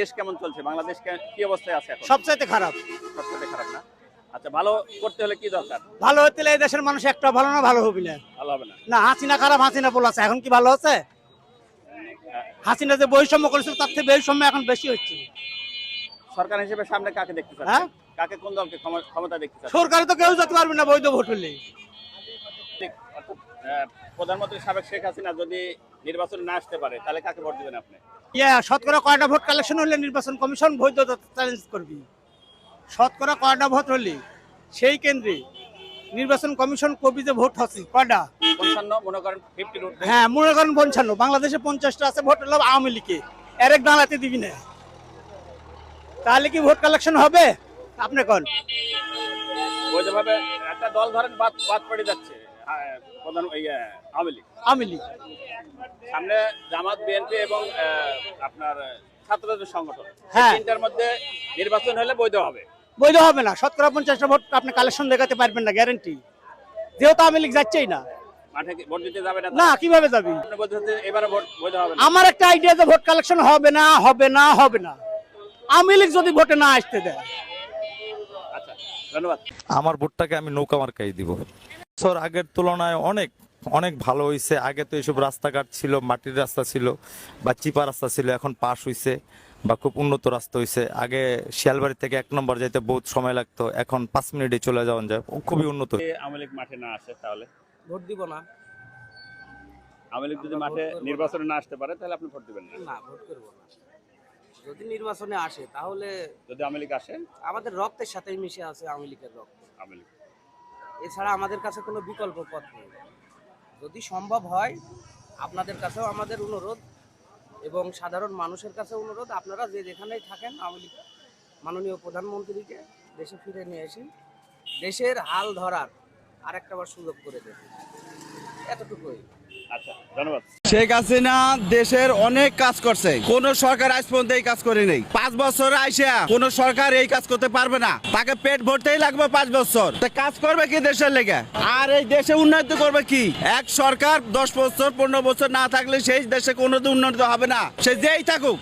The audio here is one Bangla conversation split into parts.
দেশ কেমন চলছে? বাংলাদেশ কি অবস্থায় আছে এখন? সবচাইতে খারাপ। সবচেয়ে খারাপ না? আচ্ছা ভালো করতে হলে কি দরকার? ভালো হতে এই দেশের মানুষ একটা ভালো না ভালো হবে না। ভালো হবে না। না হাসিনা খারাপ হাসিনা বলে আছে। এখন কি ভালো হচ্ছে হাসিনা যে বৈষম্য করেছিল তার থেকে বৈষম্য এখন বেশি হচ্ছে। সরকার হিসেবে সামনে কাকে দেখতে হ্যাঁ? কাকে কোন দলকে ক্ষম- ক্ষমতা দেখতে চাচ্ছেন? সরকারে তো কেউ যেতে পারবে না বৈধ ভোট হলে। ঠিক, প্রধানমন্ত্রী সাবেক শেখ হাসিনা যদি নির্বাচন না আসতে পারে তাহলে কাকে ভোট দিবেন আপনি? ইয়া শতকরা কয়টা ভোট কালেকশন হলে নির্বাচন কমিশন বৈধতা চ্যালেঞ্জ করবি? শতকরা কয়টা ভোট হলে? সেই কেন্দ্রে নির্বাচন কমিশন কবি যে ভোট হচ্ছে? কয়টা? হ্যাঁ মনে করেন পঞ্চান্ন। বাংলাদেশে পঞ্চাশটা আছে ভোট হলো আওয়ামী লীগে। এর এক দাঁড়াতে দিবি না। তাহলে কি ভোট কালেকশন হবে? আপনি কোন? বৈধভাবে একটা দল ধরেন বাদ বাদ পড়ে যাচ্ছে। প্রধান আওয়ামী লীগ। আওয়ামী লীগ। সামনে জামাত বিএনপি এবং আপনার ছাত্রদের সংগঠন। হ্যাঁ। তিনটার মধ্যে নির্বাচন হলে বৈধ হবে। বৈধ হবে না। শতকরা পঞ্চাশটা ভোট আপনি কালেকশন দেখাতে পারবেন না গ্যারেন্টি যেহেতু আওয়ামী লীগ যাচ্ছেই না। মাঠে কি ভোট দিতে যাবে না? না কীভাবে যাবি? আপনি বলতেছেন এবারে ভোট বৈধ হবে আমার একটা আইডিয়া যে ভোট কালেকশন হবে না হবে না হবে না। আওয়ামী লীগ যদি ভোটে না আসতে দেয়। আচ্ছা ধন্যবাদ। আমার ভোটটাকে আমি নৌকা মার্কাই দিব। বছর আগের তুলনায় অনেক অনেক ভালো হয়েছে আগে তো এইসব রাস্তাঘাট ছিল মাটির রাস্তা ছিল বা চিপা রাস্তা ছিল এখন পাশ হয়েছে বা খুব উন্নত রাস্তা হয়েছে আগে শিয়ালবাড়ি থেকে এক নম্বর যাইতে বহুত সময় লাগতো এখন পাঁচ মিনিটে চলে যাওয়া যায়। খুবই উন্নত। লীগ মাঠে না আসে তাহলে? ভোট দিব না। আওয়ামী লীগ যদি মাঠে নির্বাচনে না আসতে পারে তাহলে আপনি ভোট দিবেন না। না ভোট করব না। যদি নির্বাচনে আসে তাহলে যদি আওয়ামী লীগ আসে? আমাদের রক্তের সাথেই মিশে আছে আওয়ামী লীগের রক্ত। আওয়ামী লীগ এছাড়া আমাদের কাছে কোনো বিকল্প পথ নেই। যদি সম্ভব হয়, আপনাদের কাছেও আমাদের অনুরোধ এবং সাধারণ মানুষের কাছে অনুরোধ, আপনারা যে যেখানেই থাকেন, আওয়ামী মাননীয় প্রধানমন্ত্রীকে দেশে ফিরে নিয়ে এসে দেশের হাল ধরার আরেকটাবার সুযোগ করে দেবেন এতটুকুই। শেখ হাসিনা দেশের অনেক কাজ করছে। কোন সরকার আজ পর্যন্ত এই কাজ করে নেই। পাঁচ বছর আইসা কোন সরকার এই কাজ করতে পারবে না। তাকে পেট ভরতেই লাগবে পাঁচ বছর। কাজ করবে কি দেশের লেগে? আর এই দেশে উন্নতি করবে কি? এক সরকার দশ বছর পনেরো বছর না থাকলে সেই দেশে কোনো উন্নতি হবে না। সে যেই থাকুক।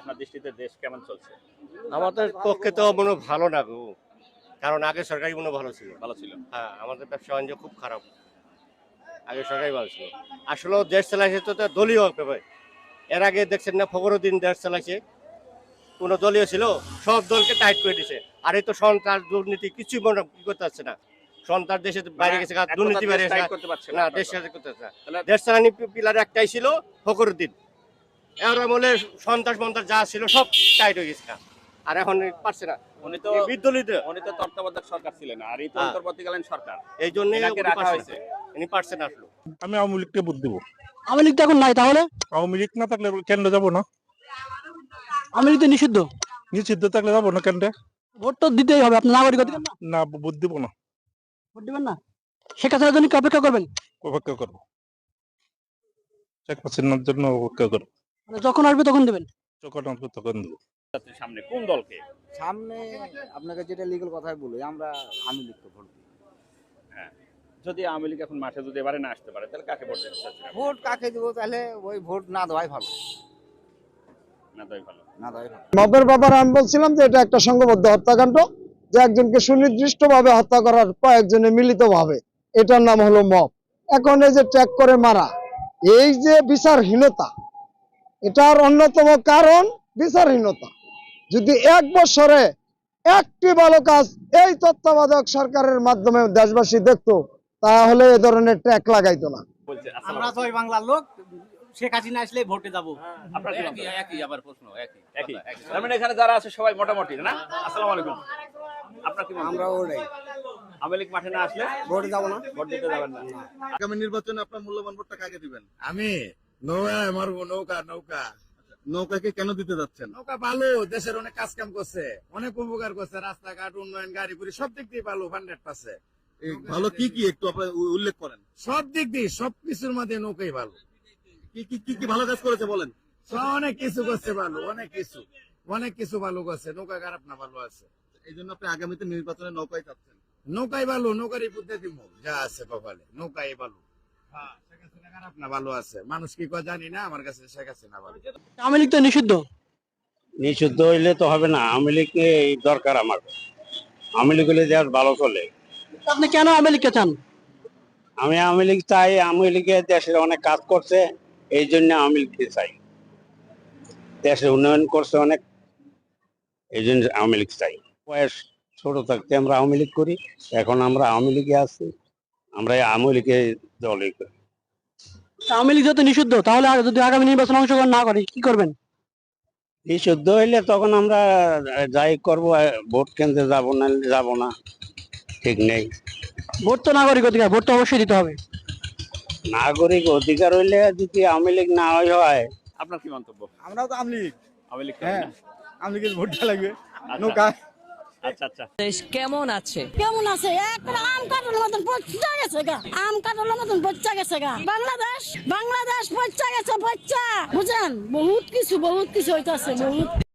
আপনার দৃষ্টিতে দেশ কেমন চলছে? আমাদের পক্ষে তো মনে ভালো না গো। কারণ আগে সরকারি মনে ভালো ছিল। ভালো ছিল। হ্যাঁ আমাদের ব্যবসা বাণিজ্য খুব খারাপ। আগে সরকারি ভালো ছিল। আসলে দেশ চালাইছে তো দলীয় ব্যাপার এর আগে দেখছেন না ফখরুদ্দিন দেশ চালাইছে। কোনো দলীয় ছিল সব দলকে টাইট করে দিছে। আর এই তো সন্ত্রাস দুর্নীতি কিছুই মনে করতে পারছে না। সন্ত্রাস দেশে বাইরে গেছে দুর্নীতি বাইরে গেছে। না। দেশ। করতে পারছে না। দেশ চালানি পিলার একটাই ছিল ফখরুদ্দিন। এর আমলে সন্ত্রাস মন্ত্রাস যা ছিল সব টাইট হয়ে গেছে। আর এখন পারছে না। উনি তো উনি তো তত্ত্বাবধায়ক সরকার ছিলেন আর এই তো হ্যাঁ। অন্তর্বর্তীকালীন সরকার। এই জন্য রাখা হয়েছে। ইনি পারছেন না আসলো। আমি আওয়ামী লীগকে ভোট দেবো। আওয়ামী লীগ তো এখন নাই তাহলে? আওয়ামী লীগ না থাকলে কেন্দ্রে যাব না। আওয়ামী লীগ তো নিষিদ্ধ। নিষিদ্ধ থাকলে যাব না কেন্দ্রে। ভোট তো দিতেই হবে আপনি নাগরিক অধিকার না? না ভোট দেবো না। ভোট দিবেন না? শেখ হাসিনার জন্য অপেক্ষা করবেন? অপেক্ষা করব। শেখ হাসিনার জন্য অপেক্ষা করব। মানে যখন আসবে তখন দেবেন? যখন আসবে তখন দেবো। সামনে কোন দলকে? সামনে আপনাকে যেটা লিগ্যাল কথাই বলি আমরা আমি লিখতে ভোট দিই। যদি আওয়ামী লীগ এখন মাঠে যদি এবারে না আসতে পারে তাহলে কাকে ভোট দিতে চাচ্ছেন ভোট কাকে দিব? তাহলে ওই ভোট না দেওয়াই ভালো। না তাই ভালো। না দেওয়াই ভালো। মবের ব্যাপারে আমি বলছিলাম যে এটা একটা সংঘবদ্ধ হত্যাকাণ্ড যে একজনকে সুনির্দিষ্টভাবে হত্যা করার পর কয়েকজনে মিলিতভাবে। এটার নাম হলো মব। এখন এই যে ট্যাগ করে মারা এই যে বিচারহীনতা এটার অন্যতম কারণ বিচারহীনতা। যদি এক বছরে একটি ভালো কাজ এই তত্ত্বাবধায়ক সরকারের মাধ্যমে দেশবাসী দেখতো তাহলে এ ধরনের ট্যাগ লাগাইতো না। আমরা আসসালাম ছয় বাংলার লোক শেখ হাসিনা আসলে ভোটে যাব। আপনার কি মন্তব্য? একই তার মানে এখানে যারা আছে সবাই মোটামুটি না? আসসালামু আলাইকুম। আপনার কি আমরা আওয়ামী মাঠে না আসলে? ভোট যাব না। ভোট দিতে যাবেন না। আগামী নির্বাচনে আপনার মূল্যবান ভোটটা কাকে দিবেন? আমি নৌকায় মারবো নৌকা নৌকা। নৌকাকে কেন দিতে যাচ্ছেন? নৌকা ভালো দেশের অনেক কাজ কাম করছে অনেক উপকার করছে রাস্তাঘাট উন্নয়ন গাড়ি পুরি সব দিক দিয়ে ভালো হান্ড্রেড পাচ্ছে ভালো কি কি একটু আপনার উল্লেখ করেন। সব দিক দিয়ে সব কিছুর মধ্যে নৌকাই ভালো। কি কি কি কি ভালো কাজ করেছে বলেন। অনেক কিছু করছে ভালো অনেক কিছু অনেক কিছু ভালো করছে নৌকা খারাপ না ভালো আছে। এই জন্য আপনি আগামীতে নির্বাচনে নৌকায় যাচ্ছেন। নৌকাই ভালো নৌকারই বুদ্ধি দিব যা আছে কপালে নৌকাই ভালো। খারাপ না ভালো আছে। মানুষ কি কয় জানি না আমার কাছে শেখ হাসিনা ভালো। আওয়ামী লীগ তো নিষিদ্ধ? নিষিদ্ধ হইলে তো হবে না আওয়ামী লীগকে দরকার আমার। আওয়ামী লীগ হলে দেশ ভালো চলে। আপনি কেন আওয়ামী লীগকে চান? আমি আওয়ামী লীগ চাই আওয়ামী লীগে দেশের অনেক কাজ করছে এই জন্য আওয়ামী লীগকে চাই। দেশের উন্নয়ন করছে অনেক এই জন্য আওয়ামী লীগ চাই। বয়স ছোট থাকতে আমরা আওয়ামী লীগ করি এখন আমরা আওয়ামী লীগে আছি। আমরা আওয়ামী লীগে দলে করি। আওয়ামী লীগ যেহেতু নিষিদ্ধ তাহলে আর যদি আগামী নির্বাচন অংশগ্রহণ না করে কি করবেন? এই শুদ্ধ হইলে তখন আমরা যাই করব ভোট কেন্দ্রে যাব না যাব না। ঠিক নেই। ভোট তো নাগরিক অধিকার ভোট তো অবশ্যই দিতে হবে। নাগরিক অধিকার হইলে যদি আওয়ামী লীগ না হয় হয়। আপনার কি মন্তব্য? আমরাও তো আওয়ামী লীগ। আওয়ামী লীগ হ্যাঁ আওয়ামী লীগের ভোটটা লাগবে। নৌকা। আচ্ছা আচ্ছা। কেমন আছে? কেমন আছে? একটা আম কাটার মতন পচা গেছে গা। আম কাটার মতন পচা গেছে গা। বাংলাদেশ বাংলাদেশ পচা গেছে পচা। বুঝেন বহুত কিছু বহুত কিছু হইতাছে বহুত।